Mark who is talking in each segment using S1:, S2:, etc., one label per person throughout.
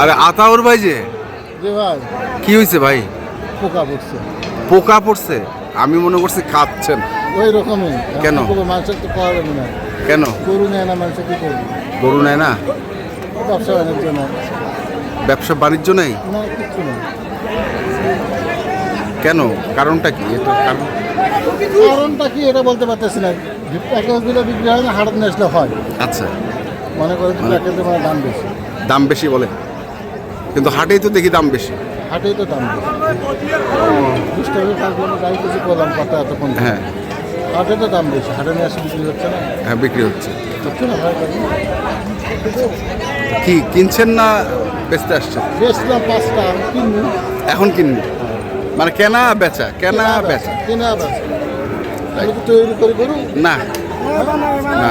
S1: আরে আতাউর ভাই যে?
S2: ভাই।
S1: কি হয়েছে ভাই?
S2: পোকা পড়ছে।
S1: পোকা পড়ছে? আমি মনে করছি কাঁদছেন।
S2: ওই রকমই।
S1: কেন?
S2: মানুষের তো পাওয়া যাবে না।
S1: কেন?
S2: গরু নেয় না মানুষের কি করবে?
S1: গরু নেয় না?
S2: ব্যবসা বাণিজ্য না
S1: ব্যবসা বাণিজ্য নেই?
S2: না নেই।
S1: কেন? কারণটা কি? এটা কারণ
S2: কারণটা কি এটা বলতে পারতেছি না। প্যাকেজ দিলে বিক্রি হয় না নিয়ে আসলে হয়।
S1: আচ্ছা।
S2: মনে করে প্যাকেজে মানে দাম বেশি।
S1: দাম বেশি বলে। কিন্তু হাটেই তো দেখি দাম বেশি।
S2: হাটেই তো দাম বেশি। বিশ টাকা পাঁচ গাড়ি কিছু করলাম কত এতক্ষণ।
S1: হ্যাঁ।
S2: হাটে তো দাম বেশি হাটে নিয়ে আসলে বিক্রি হচ্ছে না।
S1: হ্যাঁ বিক্রি হচ্ছে।
S2: হচ্ছে না
S1: কি কিনছেন না বেচতে আসছেন?
S2: বেচলাম পাঁচটা কিনবো।
S1: এখন কিনবি। মানে কেনা বেচা কেনা বেচা
S2: কেনা বেচা। তৈরি করে
S1: না। না।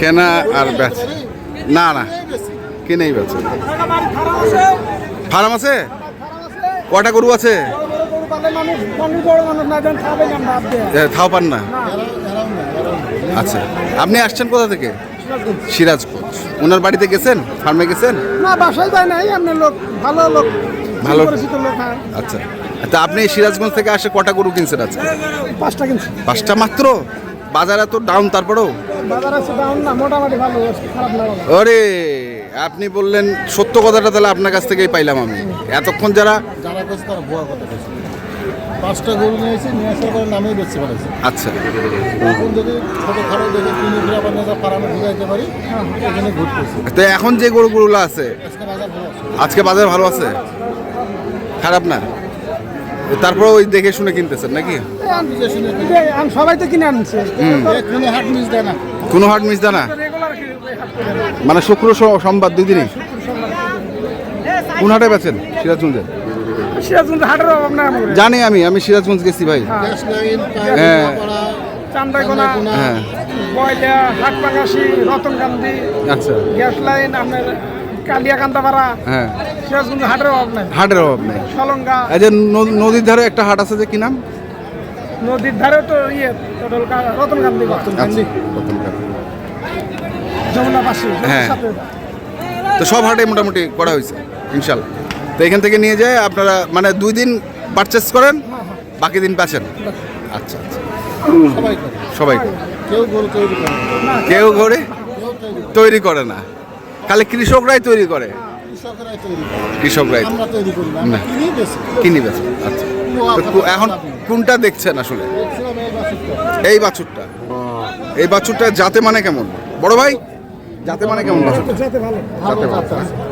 S1: কেনা আর বেচা। না না। কিনেই বেচা। ফার্ম আছে? কটা গরু আছে? থাও পান না। আচ্ছা। আপনি আসছেন কোথা থেকে? সিরাজগঞ্জ। ওনার বাড়িতে গেছেন? ফার্মে গেছেন?
S3: না বাসায় যায় নাই এমনি লোক ভালো লোক
S1: ভালো।
S3: হ্যাঁ।
S1: আচ্ছা। তা আপনি সিরাজগঞ্জ থেকে আসে কটা গরু কিনছেন আজকে?
S3: পাঁচটা কিনছি।
S1: পাঁচটা মাত্র? বাজারে তো ডাউন তারপরেও?
S3: বাজার আছে দাম না মোটামুটি ভালো খারাপ না। ভালো।
S1: আপনি বললেন সত্য কথাটা তাহলে আপনার কাছ থেকেই পাইলাম আমি। এতক্ষণ যারা
S2: যারা করছে ভুয়া কথা বলছে পাঁচটা গরু নিয়েছে নিয়ে আসার পরে নামেই বেচতে পারেছে
S1: আচ্ছা।
S2: এখন যদি ছোটো খাটো দেখে কিনে ফিরে আবার নিজের ঘুরাইতে পারি এখানে ঘুরতেছি
S1: তো এখন যে গরুগুলো আছে
S2: আজকে বাজার ভালো আছে।
S1: আজকে বাজার ভালো আছে? খারাপ না? তারপর ওই দেখে শুনে কিনতেছেন নাকি?
S3: সবাই তো কিনে আনছে।
S2: কোনো হাট মিস দেয় না।
S1: কোনো হাট মিস না?
S3: হাট করে।
S1: মানে শুক্র সোমবার দুই দিনই? কোন হাটে বেছেন সিরাজগঞ্জে?
S3: সিরাজগঞ্জ হাটের অভাব নাই আমাদের
S1: জানি আমি আমি সিরাজগঞ্জ গেছি ভাই।
S2: গ্যাস লাইন
S1: হ্যাঁ।
S3: চান্দাইকোনা
S2: চান্দাইকোনা।
S1: হ্যাঁ।
S3: বয়লা হাটপাঙ্গাসি রতনকান্দি।
S1: আচ্ছা।
S3: গ্যাস লাইন আপনার কালিয়াকান্দাপাড়া।
S1: হ্যাঁ।
S3: সিরাজগঞ্জ হাটের অভাব নাই।
S1: হাটের অভাব নেই।
S3: সলঙ্গা।
S1: এই যে নদীর ধারে একটা হাট আছে যে কি নাম?
S3: নদীর ধারে তো ইয়ে রতনকান্দি।
S1: রতনকার।
S3: যমুনা পাশে
S1: হ্যাঁ। তো সব হাটে মোটামুটি করা হয়েছে ইনশাল্লাহ। তো এখান থেকে নিয়ে যায় আপনারা মানে দুই দিন পারচেস করেন বাকি দিন বেচেন। আচ্ছা আচ্ছা।
S2: সবাই। কেউ গরু তৈরি করে না।
S1: খালি কৃষকরাই তৈরি করে।
S2: কৃষকরাই। কিনি
S1: বেচেন আচ্ছা। তো এখন কোনটা দেখছেন আসলে?
S2: এই বাছুরটা।
S1: এই বাছুরটা। জাতে মানে কেমন? বড় ভাই? জাতে মানে কেমন
S3: যেতে ভালো।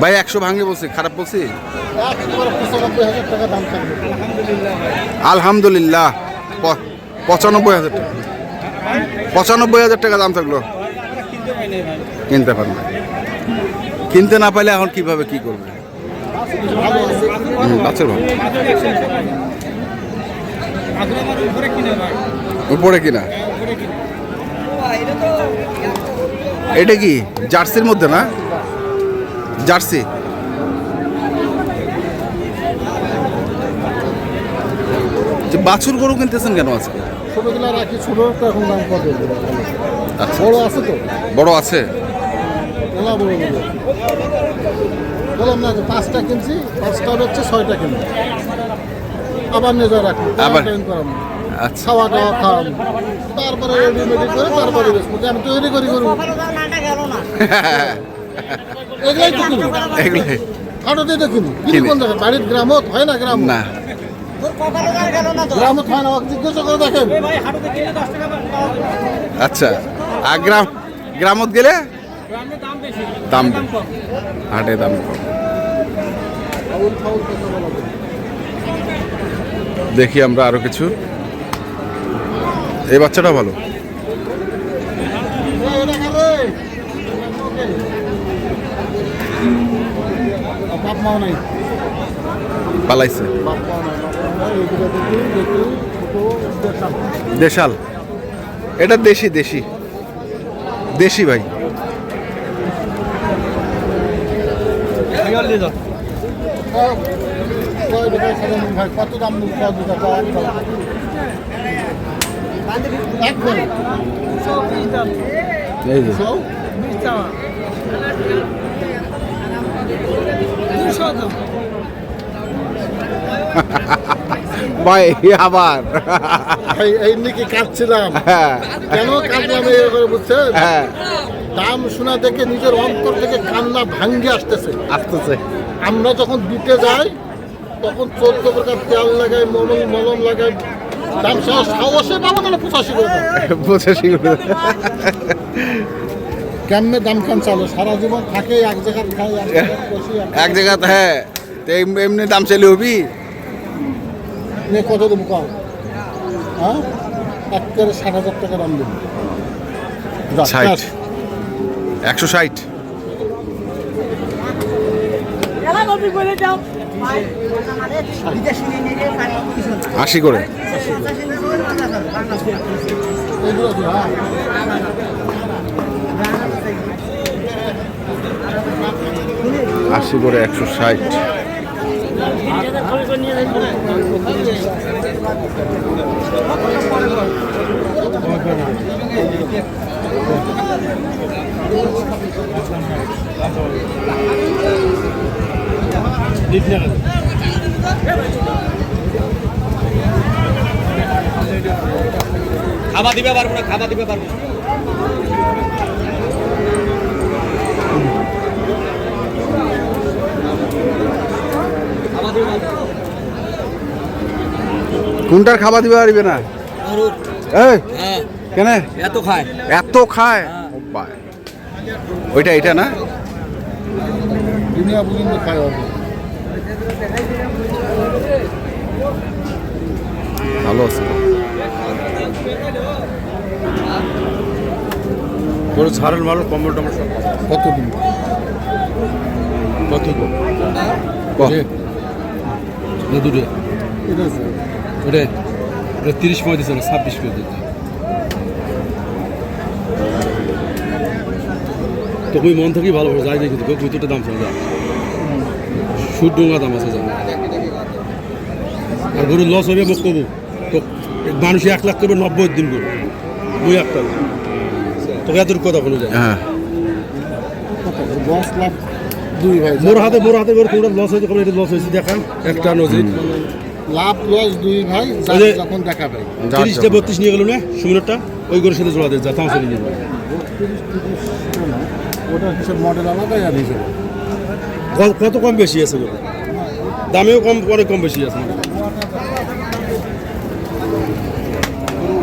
S1: ভাই, একশো ভাঙ্গি বলছি, খারাপ বলছি? আলহামদুলিল্লাহ পঁচানব্বই হাজার টাকা। পঁচানব্বই হাজার টাকা দাম থাকল। কিনতে পারবে কিনতে না পাইলে এখন কীভাবে কি করবে? উপরে কিনা? এটা কি, জার্সির মধ্যে না? জার্সি। যে বাছুর গরু কিনতেছেন কেন আজকে?
S2: ছোটোগুলো রাখি ছোটো এখন দাম কত?
S1: আচ্ছা।
S2: বড় আছে তো?
S1: বড় আছে?
S2: বড় বললাম না যে পাঁচটা কিনছি পাঁচটা হচ্ছে ছয়টা কিনছি আবার নিজে
S1: আবার? আচ্ছা।
S2: খাওয়া দাওয়া খাওয়াম তারপরে রেডিমেডি করে তারপরে আমি তৈরি করি করব এগুলাই তো কিনি।
S1: এগুলাই।
S2: খাটোতে তো কিনি। কিনি জায়গায়? বাড়ির গ্রামত হয় না গ্রাম
S1: না।
S2: গ্রামত হয় না। জিজ্ঞাসা করে দেখেন।
S1: আচ্ছা। আর গ্রাম গ্রামত গেলে? দাম। হাটে দাম কম। দেখি আমরা আরও কিছু। এই বাচ্চাটা ভালো।
S2: মাও নাই।
S1: পালাইছে। দেশাল। এটা দেশি দেশি। দেশি ভাই।
S2: কয় ভাই কত দাম
S1: এই ভাই আবার।
S2: এই এই নাকি কাটছিলাম
S1: হ্যাঁ।
S2: কেন কাটলাম এই করে বুঝছেন?
S1: হ্যাঁ।
S2: দাম শোনা দেখে নিজের অন্তর থেকে কান্না ভাঙ্গে আসতেছে।
S1: আসতেছে।
S2: আমরা যখন দিতে যাই তখন চোদ্দ প্রকার তেল লাগাই মলম মলম লাগাই। দাম সহ সাহসে পাবো তাহলে পঁচাশি করে
S1: পঁচাশি করে
S2: কেমনে দাম খান চালো? সারা জীবন থাকে এক জায়গায় খাই এক জায়গায়
S1: জায়গাতে হ্যাঁ। তো এম- এমনি দাম চাইলে হবি?
S2: নে কত দেবো কম হ্যাঁ? একেবারে ষাট হাজার টাকা দাম দেবো।
S1: ষাট। একশো ষাট।
S4: করে
S1: আশি করে। আশি করে একশো ষাট।
S5: খাবার দিবে পারব না খাবার দিবে পারব না। খাবার দিবে পারব না।
S1: কোনটার খাবার দিবে পারবে না? এই
S5: হ্যাঁ।
S1: কেন?
S5: এত খায়।
S1: এত খায়? ওইটা এটা না? ভালো আছে।
S6: কোনো ছাড়ের মাল কম্বল টম্বল সব
S2: কত দিন?
S6: কত দুটো
S2: আছে।
S6: ওটা ওটা তিরিশ পঁয়ত্রিশ না ছাব্বিশ করে দিতে তো ওই মন থেকেই ভালো যাই দেখি তো কুইতোটা দাম চলে যায়। সুর ডোঙ্গা দাম আছে জানো আর গরুর লস হবে মুখ করব তো মানুষ এক লাখ করবে নব্বই দিন গরু ওই একটা। তোকে এত কথা কোনো যায়।
S1: হ্যাঁ।
S2: দশ লাখ দুই ভাই।
S6: মোর হাতে মোর হাতে করে তোমরা লস হয়েছে এটা লস হয়েছে দেখা একটা নজির।
S2: লাভ লস দুই ভাই যখন দেখা পাই
S6: তিরিশটা বত্রিশ নিয়ে গেল না? সুমিরটা ওই গরুর সাথে জোড়া দিয়ে যা তাও চলে নিয়ে যাবে
S2: ওটা হিসেব মডেল আলাদাই আর হিসেবে
S6: কত কম বেশি আছে দামেও কম অনেক কম বেশি আছে।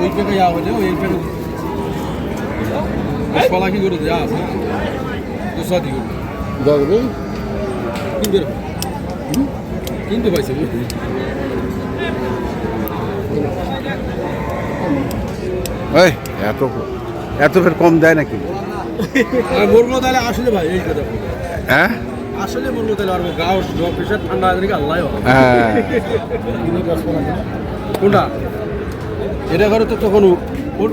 S6: ওই টাকা ইয়া ওই টাকা পালা কি করে দেওয়া আছে তো সাদি গরু।
S2: ধরবে
S6: কিনতে কিনতে পাইছে।
S1: এই এত এত ফের কম দেয় নাকি?
S6: তাহলে আসলে ভাই এই কথা।
S1: হ্যাঁ?
S6: আসলে তাহলে আর গাও প্রেশার ঠান্ডা আছে আল্লাহ
S1: হ্যাঁ।
S6: কোনটা? এটা করে তো তখন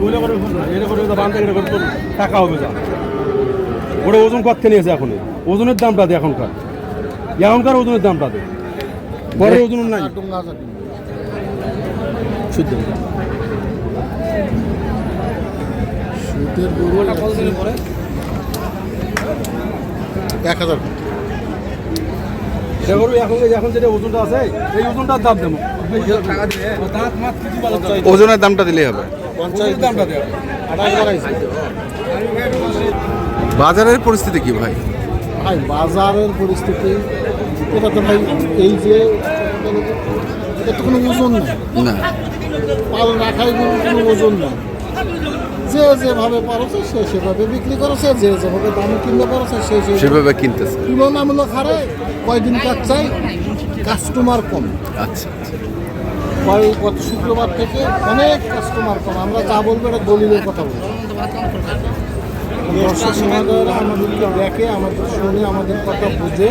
S6: ওইটা করে এটা করে তো বান্ধা এটা করে তো টাকা হবে যা। ওটা ওজন কত নিয়েছে এখন ওজনের দামটা দে এখনকার। এখনকার ওজনের দামটা দে। পরে ওজন নাই। শুদ্ধ
S2: গরু এক হাজার।
S6: এটা এখন এখন ওজনটা আছে এই ওজনটার দাম দেবো দাঁত মাত কিছু ভালো
S1: ওজনের দামটা দিলেই হবে বাজারের পরিস্থিতি কি ভাই?
S2: ভাই বাজারের পরিস্থিতি এটা তো ভাই এই যে এটা তো কোনো ওজন নেই।
S1: না।
S2: পাল রাখাই গরুর কোনো ওজন নেই যে যেভাবে পারছে সে সেভাবে বিক্রি করেছে যে যেভাবে দামে কিনতে পারছে সে
S1: সেভাবে কিনতেছে।
S2: তুলনামূলক হারে কয়দিন কাজ চাই? কাস্টমার কম।
S1: আচ্ছা আচ্ছা।
S2: ভাই গত শুক্রবার থেকে অনেক কাস্টমার কম। আমরা যা বলব এটা দলিলের কথা বলব। দর্শক মহোদয়রা আমাদেরকে দেখে আমাদের শুনে আমাদের কথা বুঝে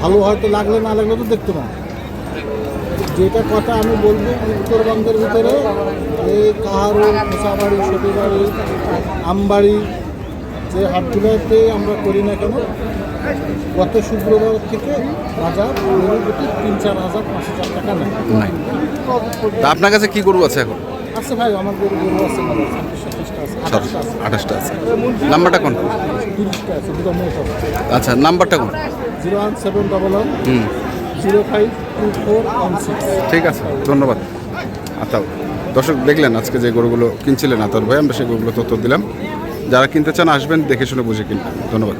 S2: ভালো হয়তো লাগলে না লাগলে তো দেখতে পান যেটা কথা আমি বলব উত্তরবঙ্গের ভিতরে এই কাহারো মুসাবাড়ি সতীবাড়ি আমবাড়ি যে হাটগুলোতে আমরা করি না কেন গত শুক্রবার থেকে বাজার প্রতি তিন চার হাজার পাঁচ হাজার টাকা নেয়।
S1: নাই। আপনার কাছে কি গরু আছে এখন?
S2: আছে ভাই আমার গরু গরু আছে আঠাশটা আছে।
S1: নাম্বারটা কোন
S2: তিরিশটা আছে দুটো
S1: আচ্ছা নাম্বারটা কোন
S2: zero one seven double one
S1: hmm. ঠিক আছে, ধন্যবাদ। আচ্ছা দর্শক দেখলেন আজকে যে গরুগুলো কিনছিলেন আতর ভাই, আমরা সেই গরুগুলো তথ্য দিলাম। যারা কিনতে চান আসবেন, দেখে শুনে বুঝে কিনবেন। ধন্যবাদ।